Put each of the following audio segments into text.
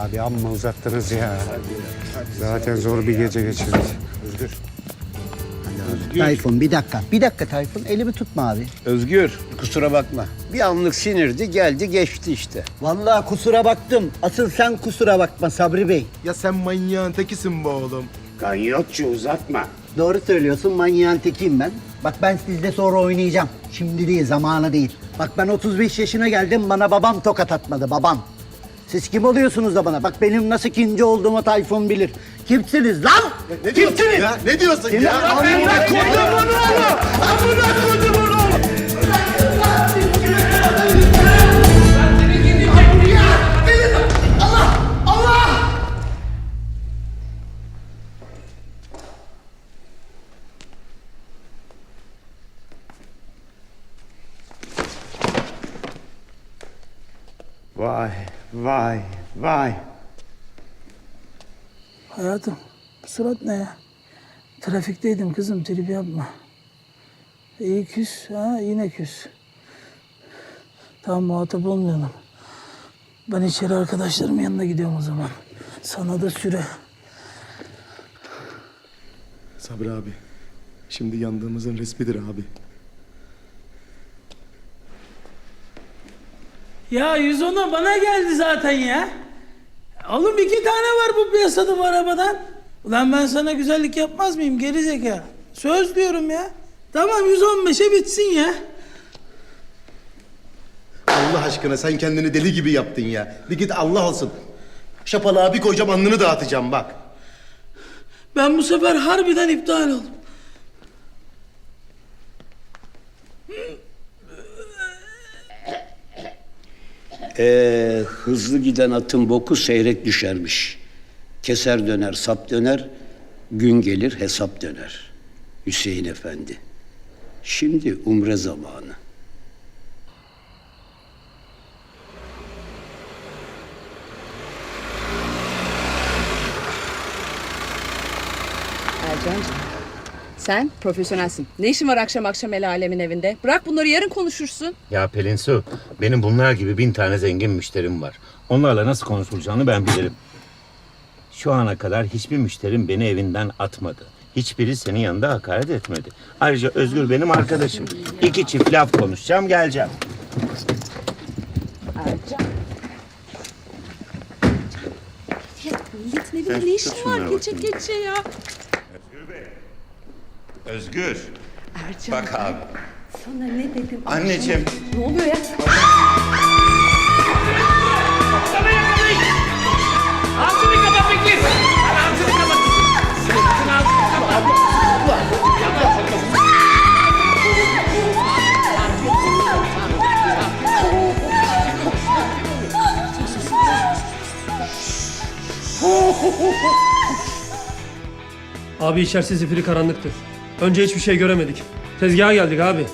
Abi amma uzattınız ya. Zaten zor bir gece geçirdik. Özgür. Tayfun bir dakika. Bir dakika Tayfun. Elimi tutma abi. Özgür kusura bakma. Bir anlık sinirdi geldi geçti işte. Vallahi kusura baktım. Asıl sen kusura bakma Sabri Bey. Ya sen manyağın tekisin be oğlum. Ganyotçu uzatma. Doğru söylüyorsun manyağın tekiyim ben. Bak ben sizle sonra oynayacağım. Şimdi değil, zamanı değil. Bak ben 35 yaşına geldim, bana babam tokat atmadı, babam. Siz kim oluyorsunuz da bana? Bak benim nasıl ikinci olduğumu Tayfun bilir. Kimsiniz lan? Ne diyorsun ya? Ne diyorsun Senin ya? amına kodumun oğlu! Amına kodumun oğlu! Vay, vay, vay. Hayatım, bu surat ne ya? Trafikteydim kızım, trip yapma. İyi küs, ha yine küs. Tamam muhatap olmayalım. Ben içeri arkadaşlarımın yanına gidiyorum o zaman. Sana da süre. Sabri abi. Şimdi yandığımızın resmidir abi. Ya 110'a bana geldi zaten ya. Oğlum iki tane var bu piyasada bu arabadan. Ulan ben sana güzellik yapmaz mıyım geri zeka? Söz diyorum ya. Tamam 115'e bitsin ya. Allah aşkına sen kendini deli gibi yaptın ya. Bir git Allah olsun. Şapalığa bir koyacağım alnını dağıtacağım bak. Ben bu sefer harbiden iptal oldum. Ee, hızlı giden atın boku seyrek düşermiş. Keser döner sap döner, gün gelir hesap döner. Hüseyin Efendi. Şimdi umre zamanı. Sen profesyonelsin. Ne işin var akşam akşam el alemin evinde? Bırak bunları yarın konuşursun. Ya Pelin Su, benim bunlar gibi bin tane zengin müşterim var. Onlarla nasıl konuşulacağını ben bilirim. Şu ana kadar hiçbir müşterim beni evinden atmadı. Hiçbiri senin yanında hakaret etmedi. Ayrıca Özgür benim arkadaşım. İki çift laf konuşacağım, geleceğim. Ercan. Ya milletin evinde ne işin var gece gece ya? Özgür. Ercan. Bak abi. Sana ne dedim? Anneciğim. Ne oluyor ya? Ağzını kapat Bekir. Ağzını kapat. Sen ağzını kapat. Abi içerisi zifiri karanlıktı. Önce hiçbir şey göremedik. Tezgaha geldik abi.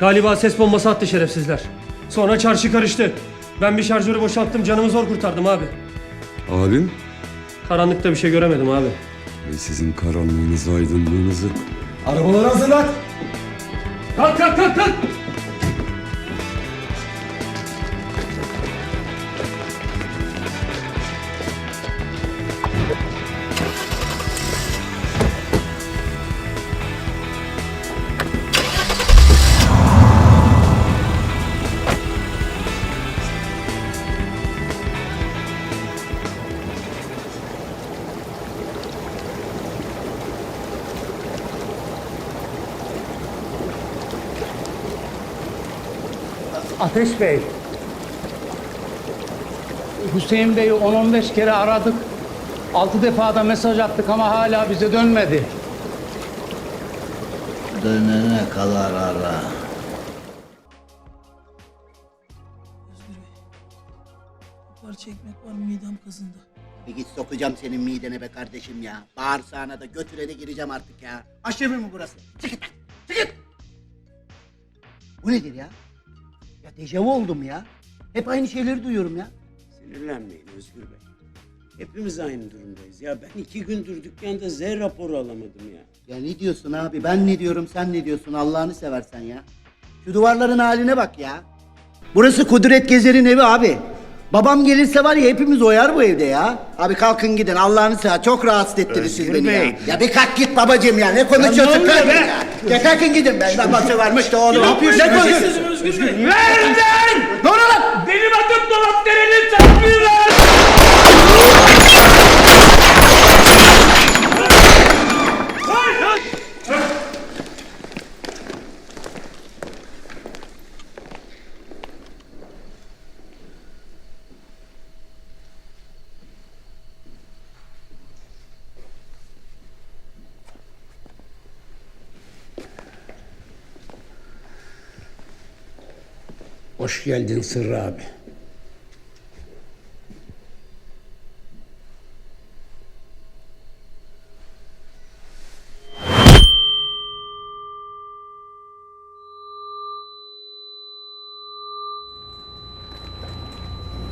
Galiba ses bombası attı şerefsizler. Sonra çarşı karıştı. Ben bir şarjörü boşalttım canımı zor kurtardım abi. Abim Karanlıkta bir şey göremedim abi. ve sizin karanlığınızı aydınlığınızı Arabaları hazırlat. Kalk kalk kalk kalk! Ateş Bey. Hüseyin Bey'i 10-15 kere aradık. 6 defa da mesaj attık ama hala bize dönmedi. Dönene kadar ara. Bir parça ekmek var midem kazındı. Bir git sokacağım senin midene be kardeşim ya. Bağırsağına da götüre de gireceğim artık ya. Aşırı mı burası? Çık git lan, çık git. Bu nedir ya? Ya dejavu oldum ya. Hep aynı şeyleri duyuyorum ya. Sinirlenmeyin Özgür Bey. Hepimiz aynı durumdayız. Ya ben iki gündür dükkanda Z raporu alamadım ya. Ya ne diyorsun abi? Ben ne diyorum, sen ne diyorsun? Allah'ını seversen ya. Şu duvarların haline bak ya. Burası Kudret Gezer'in evi abi. Babam gelirse var ya hepimiz oyar bu evde ya. Abi kalkın gidin Allah'ını sever çok rahatsız ettiniz siz beni ya. Ya bir kalk git babacığım ya ne konuşuyorsun kalk ya. Ya kalkın gidin ben babası varmış da oğlum. Ne yapıyorsun? Ne konuşuyorsun? Nereden? Ne oluyor lan? Benim adım Dolap Dereli Tanrılar! Hoş geldin Sırrı abi.